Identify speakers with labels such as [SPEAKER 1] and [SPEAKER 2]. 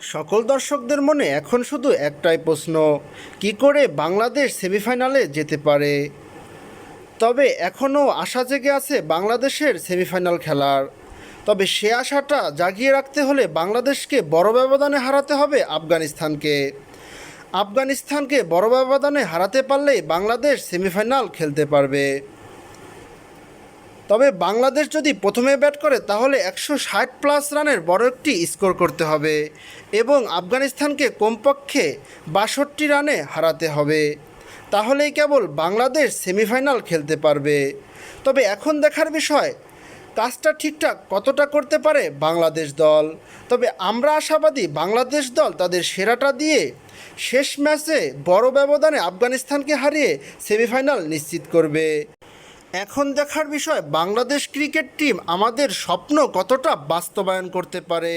[SPEAKER 1] সকল দর্শকদের মনে এখন শুধু একটাই প্রশ্ন, কি করে বাংলাদেশ সেমিফাইনালে যেতে পারে? তবে এখনও আশা জেগে আছে বাংলাদেশের সেমিফাইনাল খেলার। তবে সে আশাটা জাগিয়ে রাখতে হলে বাংলাদেশকে বড় ব্যবধানে হারাতে হবে আফগানিস্তানকে। আফগানিস্তানকে বড় ব্যবধানে হারাতে পারলেই বাংলাদেশ সেমিফাইনাল খেলতে পারবে। তবে বাংলাদেশ যদি প্রথমে ব্যাট করে, তাহলে একশো ষাট প্লাস রানের বড় একটি স্কোর করতে হবে এবং আফগানিস্তানকে কমপক্ষে বাষট্টি রানে হারাতে হবে। তাহলেই কেবল বাংলাদেশ সেমিফাইনাল খেলতে পারবে। তবে এখন দেখার বিষয়, কাজটা ঠিকঠাক কতটা করতে পারে বাংলাদেশ দল? তবে আমরা আশাবাদী বাংলাদেশ দল তাদের সেরাটা দিয়ে শেষ ম্যাচে বড় ব্যবধানে আফগানিস্তানকে হারিয়ে সেমিফাইনাল নিশ্চিত করবে। এখন দেখার বিষয় বাংলাদেশ ক্রিকেট টিম আমাদের স্বপ্ন কতটা বাস্তবায়ন করতে পারে?